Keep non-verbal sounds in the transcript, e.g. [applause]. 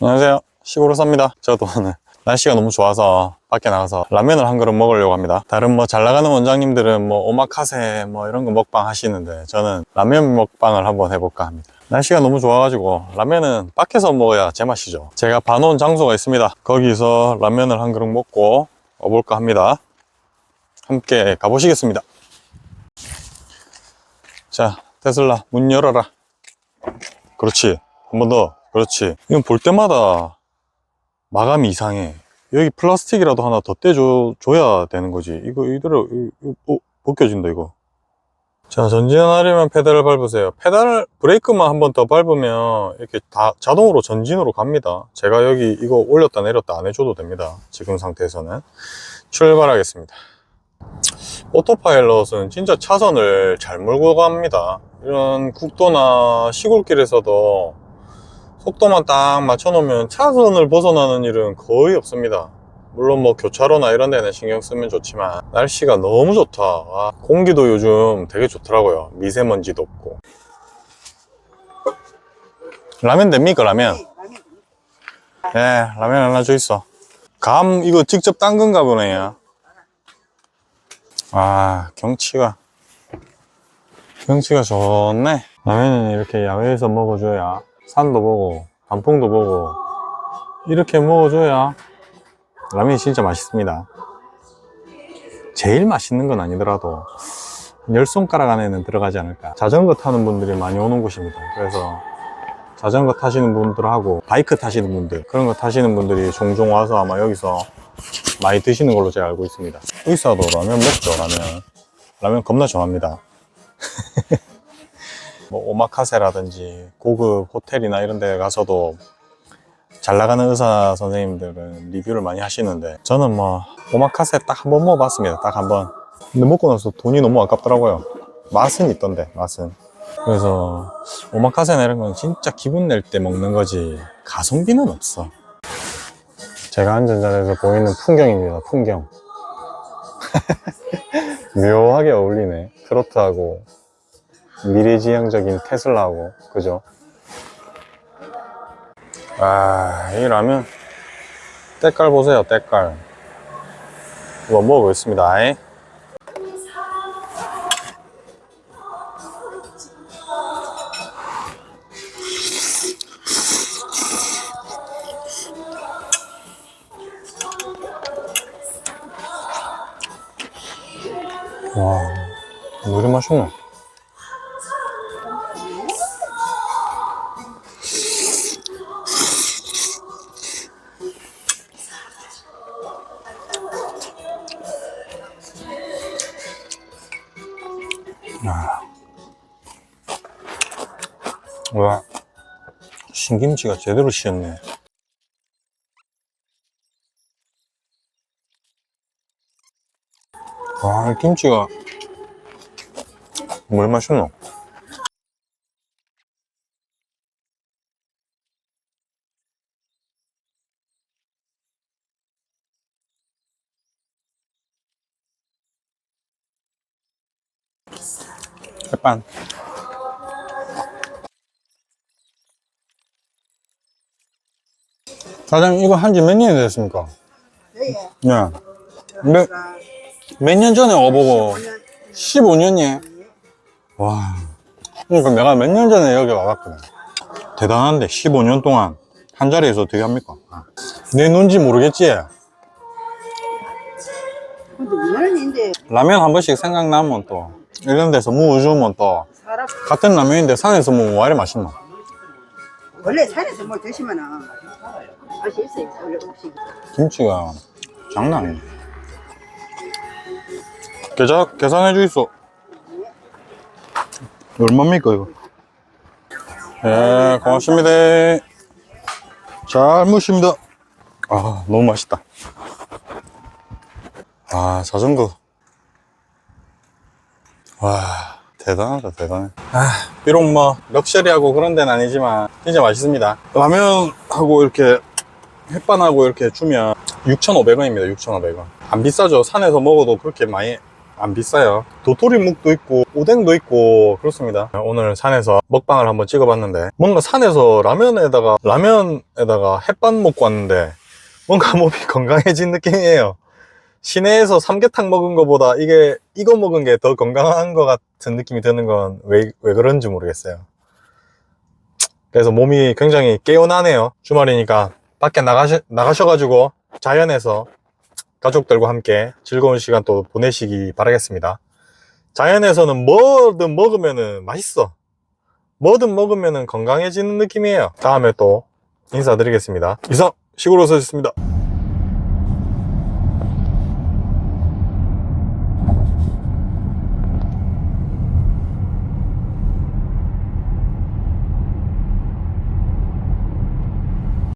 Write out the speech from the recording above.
안녕하세요. 시골로 삽니다. 저도 오늘 [laughs] 날씨가 너무 좋아서 밖에 나가서 라면을 한 그릇 먹으려고 합니다. 다른 뭐 잘 나가는 원장님들은 뭐 오마카세 뭐 이런 거 먹방 하시는데 저는 라면 먹방을 한번 해볼까 합니다. 날씨가 너무 좋아가지고 라면은 밖에서 먹어야 제맛이죠. 제가 봐놓은 장소가 있습니다. 거기서 라면을 한 그릇 먹고 와볼까 합니다. 함께 가보시겠습니다. 자, 테슬라 문 열어라. 그렇지. 한 번 더. 그렇지. 이건 볼 때마다 마감이 이상해. 여기 플라스틱이라도 하나 더 떼줘, 줘야 되는 거지. 이거, 이대로, 이거, 어, 벗겨진다, 이거. 자, 전진하려면 페달을 밟으세요. 페달, 브레이크만 한 번 더 밟으면 이렇게 다 자동으로 전진으로 갑니다. 제가 여기 이거 올렸다 내렸다 안 해줘도 됩니다. 지금 상태에서는. 출발하겠습니다. 오토파일럿은 진짜 차선을 잘 몰고 갑니다. 이런 국도나 시골길에서도 속도만 딱 맞춰놓으면 차선을 벗어나는 일은 거의 없습니다. 물론 뭐 교차로나 이런 데는 신경 쓰면 좋지만 날씨가 너무 좋다. 아, 공기도 요즘 되게 좋더라고요. 미세먼지도 없고. 라면 됩니까 라면? 네, 라면 하나 줘 있어. 감 이거 직접 담근가 보네요. 아, 경치가. 경치가 좋네. 라면은 이렇게 야외에서 먹어줘야 산도 보고, 단풍도 보고, 이렇게 먹어줘야 라면이 진짜 맛있습니다. 제일 맛있는 건 아니더라도, 한열 손가락 안에는 들어가지 않을까. 자전거 타는 분들이 많이 오는 곳입니다. 그래서 자전거 타시는 분들하고 바이크 타시는 분들, 그런 거 타시는 분들이 종종 와서 아마 여기서 많이 드시는 걸로 제가 알고 있습니다. 의사도 라면 먹죠, 라면. 라면 겁나 좋아합니다. [laughs] 뭐 오마카세라든지 고급 호텔이나 이런 데 가서도 잘 나가는 의사 선생님들은 리뷰를 많이 하시는데 저는 뭐 오마카세 딱 한 번 먹어봤습니다. 딱 한 번. 근데 먹고 나서 돈이 너무 아깝더라고요. 맛은 있던데, 맛은. 그래서 오마카세나 이런 건 진짜 기분 낼 때 먹는 거지 가성비는 없어. 제가 앉은 자리에서 보이는 풍경입니다. 풍경. [laughs] 묘하게 어울리네. 트로트하고 미래지향적인 테슬라하고 그죠? 아, 이 라면 때깔 보세요. 때깔. 이거 먹어보겠습니다. 아이. 와, 뭐 이리 맛있노? 아. 와, 신김치가 제대로 씌었네. 와, 이 김치가 뭘 맛있노? 햇반. 사장님, 이거 한 지 몇 년이 됐습니까? 네. 네. 몇, 몇 년 전에 와보고 15년이? 와. 그러니까 내가 몇 년 전에 여기 와봤거든. 대단한데, 15년 동안 한 자리에서 어떻게 합니까? 아. 내 눈지 모르겠지? 우연인데 라면 한 번씩 생각나면 또, 이런 데서 무 주면 또, 사람 같은 라면인데 산에서 먹으면 왜 이리 맛있노? 원래 산에서 뭐 드시면은 맛이 있어요. 원래 음식이. 김치가 장난 아니네. 계산, 계산해 주이소. 얼마입니까, 이거? 예, 고맙습니다. 잘 먹습니다. 아, 너무 맛있다. 아, 자전거. 와, 대단하다, 대단해. 아, 비록 뭐, 럭셔리하고 그런 데는 아니지만, 진짜 맛있습니다. 라면하고 이렇게 햇반하고 이렇게 주면 6,500원입니다. 6,500원. 안 비싸죠. 산에서 먹어도 그렇게 많이 안 비싸요. 도토리묵도 있고 오뎅도 있고 그렇습니다. 오늘 산에서 먹방을 한번 찍어봤는데 뭔가 산에서 라면에다가 라면에다가 햇반 먹고 왔는데 뭔가 몸이 [laughs] 건강해진 느낌이에요. 시내에서 삼계탕 먹은 것보다 이게 이거 먹은 게 더 건강한 것 같은 느낌이 드는 건 왜 왜 그런지 모르겠어요. 그래서 몸이 굉장히 개운하네요. 주말이니까 밖에 나가셔, 나가셔가지고 자연에서 가족들과 함께 즐거운 시간 또 보내시기 바라겠습니다. 자연에서는 뭐든 먹으면은 맛있어. 뭐든 먹으면은 건강해지는 느낌이에요. 다음에 또 인사드리겠습니다. 이상 시골로서였습니다.